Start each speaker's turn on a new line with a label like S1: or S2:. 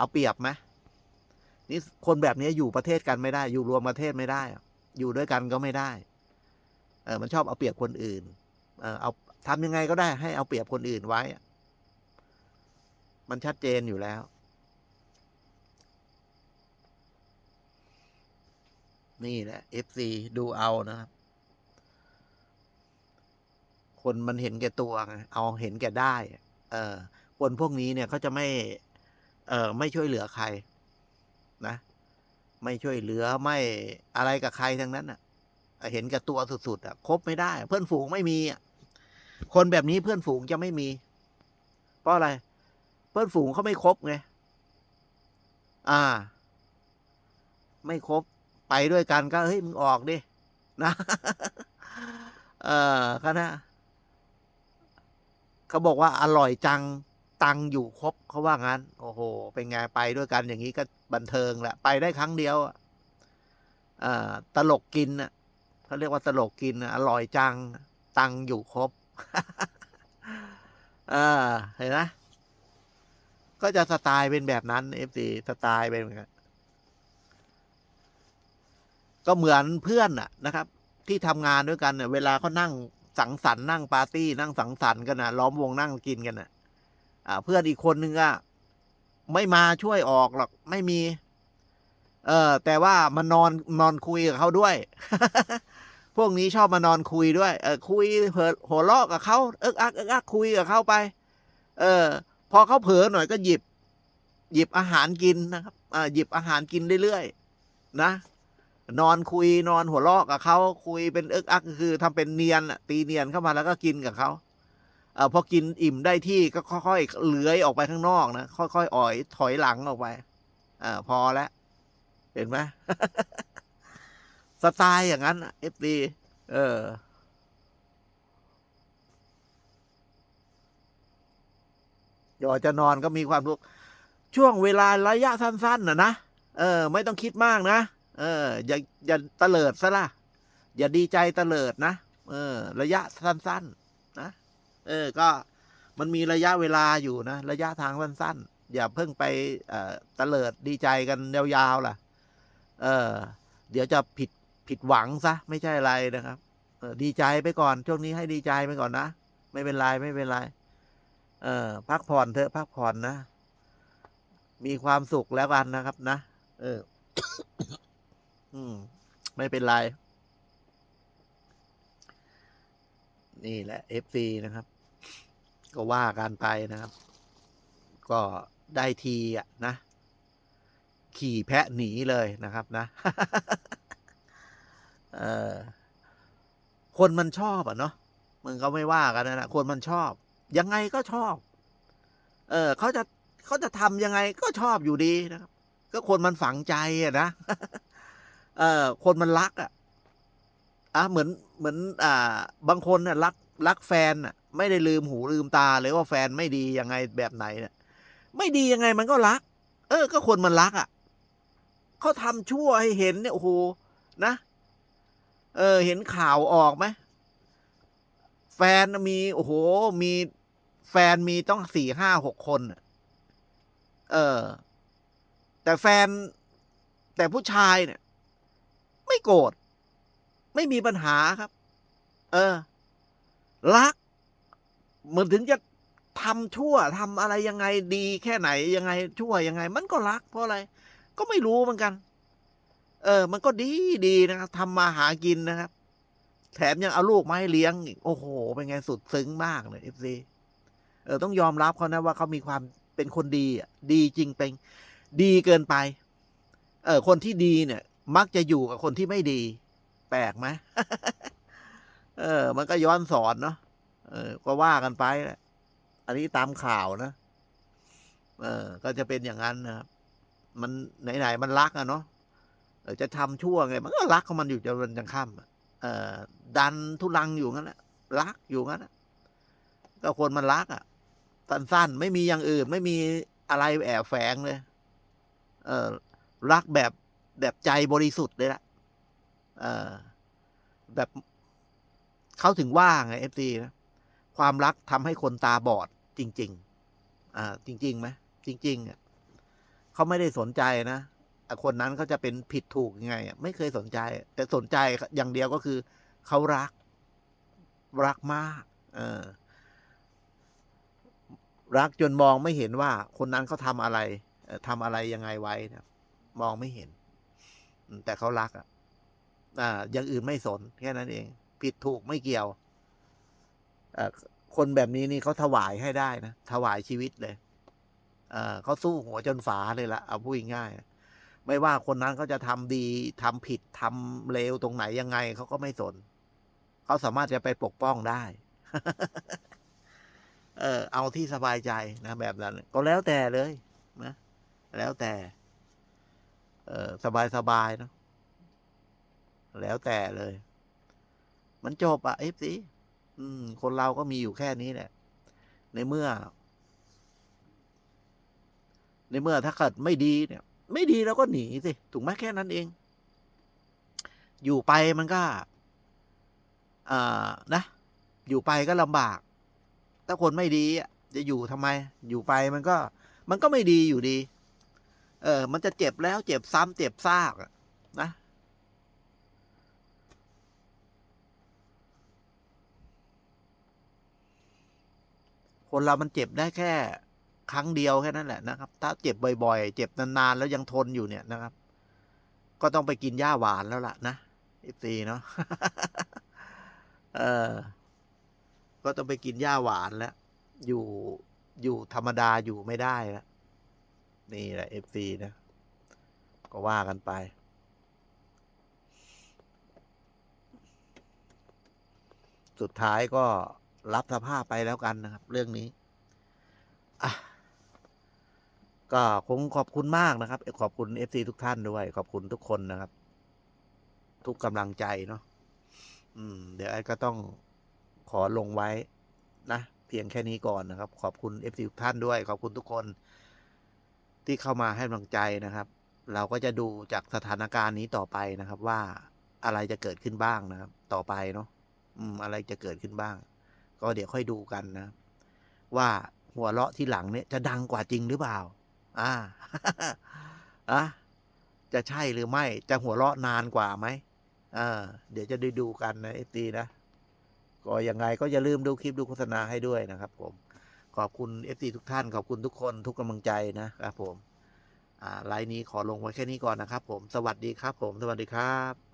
S1: เอาเปรียบไหมนี่คนแบบนี้อยู่ประเทศกันไม่ได้ อยู่รวมประเทศไม่ได้ อยู่ด้วยกันก็ไม่ได้ เออมันชอบเอาเปรียบคนอื่น เออเอาทำยังไงก็ได้ ให้เอาเปรียบคนอื่นไว้ มันชัดเจนอยู่แล้ว นี่แหละ FC ดูเอานะครับ คนมันเห็นแก่ตัวไงเอาเห็นแก่ได้ เออคนพวกนี้เนี่ยเขาจะไม่ เออไม่ช่วยเหลือใครนะ ไม่ช่วยเหลือไม่อะไรกับใครทั้งนั้นอะ เห็นแก่ตัวสุดๆอะคบไม่ได้ เพื่อนฝูงไม่มีอะคนแบบนี้เพื่อนฝูงจะไม่มี เพราะอะไร เพื่อนฝูงเขาไม่คบไงอ่า ไม่คบไปด้วยกันก็เฮ้ยมึงออกดินะเออก็นะเขาบอกว่าอร่อยจัง ตังอยู่ครบเขาว่างั้น โอ้โห เป็นไงไปด้วยกันอย่างนี้ก็บันเทิงแหละ ไปได้ครั้งเดียวอ่าตลกกินอะเขาเรียกว่าตลกกินอร่อยจัง ตังอยู่ครบอ่าเห็นไหมก็จะสไตล์เป็นแบบนั้นเอฟซีสไตล์เป็นแบบก็เหมือนเพื่อนอะนะครับ ที่ทำงานด้วยกันเนี่ยเวลาเขานั่งสังสรรค์นั่งปาร์ตี้นั่งสังสรรค์กันนะล้อมวงนั่งกินกันนะอ่า เพื่อนอีกคนนึงอะไม่มาช่วยออกหรอกไม่มี เออแต่ว่ามันนอนนอนคุยกับเขาด้วย พวกนี้ชอบมานอนคุยด้วย เออคุยเผลอหัวเราะกับเขาเอิกอักเอิกอักคุยกับเขาไป เออ พอเขาเผลอหน่อยก็หยิบ หยิบอาหารกินนะครับอ่าหยิบอาหารกินเรื่อยๆนะนอนคุยนอนหัวเราะกับเขาคุยเป็นเอิกอักคือทำเป็นเนียนตีเนียนเข้ามาแล้วก็กินกับเขา เออพอกินอิ่มได้ที่ก็ค่อยๆเลื้อยออกไปข้างนอกนะค่อยๆอ่อย ถอยหลังออกไปอ่าพอแล้วเห็นไหมสไตล์อย่างนั้นเอฟดีเออเดี๋ยวจะนอนก็มีความรู้ช่วงเวลาระยะสั้นๆนะนะเออ ไม่ต้องคิดมากนะเออ อย่าอย่าตะเลิดซะละอย่าดีใจตะเลิดนะเออ ระยะสั้น ๆ นะ เออ ก็มันมีระยะเวลาอยู่นะ ระยะทางสั้นๆ อย่าเพิ่งไปเอ่อตะเลิดดีใจกันยาวๆล่ะ เออ เดี๋ยวจะผิดผิดหวังซะ ไม่ใช่อะไรนะครับเออดีใจไปก่อน ช่วงนี้ให้ดีใจไปก่อนนะ ไม่เป็นไรไม่เป็นไร เออ พักผ่อนเถอะพักผ่อนนะ มีความสุขแล้วกันนะครับนะ เออ อืม ไม่เป็นไร นี่แหละ FC นะครับ ก็ว่ากันไปนะครับ ก็ได้ทีอะนะ ขี่แพะหนีเลยนะครับนะเออคนมันชอบอะเนาะมึงก็ไม่ว่ากันนะคนมันชอบ ยังไงก็ชอบ เออเขาจะเขาจะทำยังไงก็ชอบอยู่ดีนะครับ ก็คนมันฝังใจอะนะเออคนมันรักอะ อะเหมือนเหมือน อ่า บางคนน่ะรักรักแฟนอะ ไม่ได้ลืมหูลืมตาเลยว่าแฟนไม่ดียังไงแบบไหนเนี่ยไม่ดียังไงมันก็รัก เออ ก็คนมันรักอะเขาทำชั่วให้เห็นเนี่ยโอ้โหนะ เออ เห็นข่าวออกไหมแฟนมีโอ้โห มีแฟนมีต้องสี่ห้าหกคนเออ แต่แฟนแต่ผู้ชายเนี่ย ไม่โกรธ ไม่มีปัญหาครับ เออ รัก เหมือนถึงจะทำชั่วทำอะไรยังไงดีแค่ไหนยังไง ชั่วยังไง มันก็รักเพราะอะไร ก็ไม่รู้เหมือนกัน เออ มันก็ดีดีนะครับทำมาหากินนะครับ แถมยังเอาลูกมาให้เลี้ยงอีกโอ้โห เป็นไงสุดซึ้งมากเลยเอฟซีเออ ต้องยอมรับเขานะว่าเขามีความเป็นคนดีอะดีจริงเป็นดีเกินไป เออ คนที่ดีเนี่ย มักจะอยู่กับคนที่ไม่ดี ปลกไหมเออ มันก็ย้อนสอนเนาะเออ ก็ว่ากันไปแหละอันนี้ตามข่าวนะเออ ก็จะเป็นอย่างนั้นนะครับ มันไหนๆมันรักอะเนาะเออจะทำชั่วไงมันก็รักของมันอยู่จนวันจังค่ำเออ ดันทุลังอยู่งั้นแหละรักอยู่งั้นก็คนมันรักอะสั้นๆ ไม่มีอย่างอื่น ไม่มีอะไรแอบแฝงเลย เออรักแบบแบบใจบริสุทธิ์เลยละ เออแบบเขาถึงว่าไงเอฟซีนะความรักทำให้คนตาบอดจริง ๆ อ่า จริงๆไหมจริงๆอะเขาไม่ได้สนใจนะคนนั้นเขาจะเป็นผิดถูกยังไงอะไม่เคยสนใจ แต่สนใจอย่างเดียวก็คือเขารัก รักมาก เออ รักจนมองไม่เห็นว่าคนนั้นเขาทำอะไรทำอะไรยังไงไว้นะมองไม่เห็น แต่เขารักอะ อ่าอย่างอื่นไม่สนแค่นั้นเอง ผิดถูกไม่เกี่ยวคนแบบนี้นี่เขาถวายให้ได้นะถวายชีวิตเลยเเขาสู้หัวจนฝาเลยละเอาพูดง่ายไม่ว่าคนนั้นเขาจะทำดีทำผิดทำเลวตรงไหนยังไงเขาก็ไม่สน เขาสามารถจะไปปกป้องได้ เออ เอาที่สบายใจนะแบบนั้น ก็แล้วแต่เลยนะแล้วแต่ เออสบายสบายๆเนอะ แล้วแต่เลย มันจบอะเอฟซีคนเราก็มีอยู่แค่นี้แหละ ในเมื่อ ในเมื่อถ้าเกิดไม่ดีเนี่ย ไม่ดีเราก็หนีสิถูกไหมแค่นั้นเอง อยู่ไปมันก็อ่านะ อยู่ไปก็ลำบาก ถ้าคนไม่ดีจะอยู่ทำไม อยู่ไปมันก็ มันก็ไม่ดีอยู่ดี เออ มันจะเจ็บแล้ว เจ็บซ้ำเจ็บซากนะ คนเรามันเจ็บได้แค่ครั้งเดียวแค่นั้นแหละนะครับ ถ้าเจ็บบ่อยๆ เจ็บนานๆ แล้วยังทนอยู่เนี่ยนะครับ ก็ต้องไปกินหญ้าหวานแล้วล่ะนะอีซีเนาะเออ ก็ต้องไปกินหญ้าหวานแล้ว อยู่อยู่ธรรมดาอยู่ไม่ได้แล้วนี่แหละเอฟซีนะ ก็ว่ากันไป สุดท้ายก็ รับสภาพไปแล้วกันนะครับ เรื่องนี้อะก็คงขอบคุณมากนะครับ ขอบคุณเอฟซีทุกท่านด้วย ขอบคุณทุกคนนะครับ ทุกกำลังใจเนาะอืม เดี๋ยวไอ้ก็ต้องขอลงไว้นะเพียงแค่นี้ก่อนนะครับ ขอบคุณเอฟซีทุกท่านด้วย ขอบคุณทุกคน ที่เข้ามาให้กำลังใจนะครับ เราก็จะดูจากสถานการณ์นี้ต่อไปนะครับ ว่าอะไรจะเกิดขึ้นบ้างนะครับ ต่อไปเนาะอืม อะไรจะเกิดขึ้นบ้าง ก็เดี๋ยวค่อยดูกันนะ ว่าหัวเราะที่หลังเนี่ยจะดังกว่าจริงหรือเปล่า อ่าอะจะใช่หรือไม่ จะหัวเราะนานกว่าไหมอ่าเดี๋ยวจะได้ดูกันนะเอตีนะ ก็ยังไงก็อย่าลืมดูคลิปดูโฆษณาให้ด้วยนะครับผม ขอบคุณเอฟซีทุกท่าน ขอบคุณทุกคนทุกกำลังใจนะครับผม อ่าไลน์นี้ขอลงไว้แค่นี้ก่อนนะครับผม สวัสดีครับผม สวัสดีครับ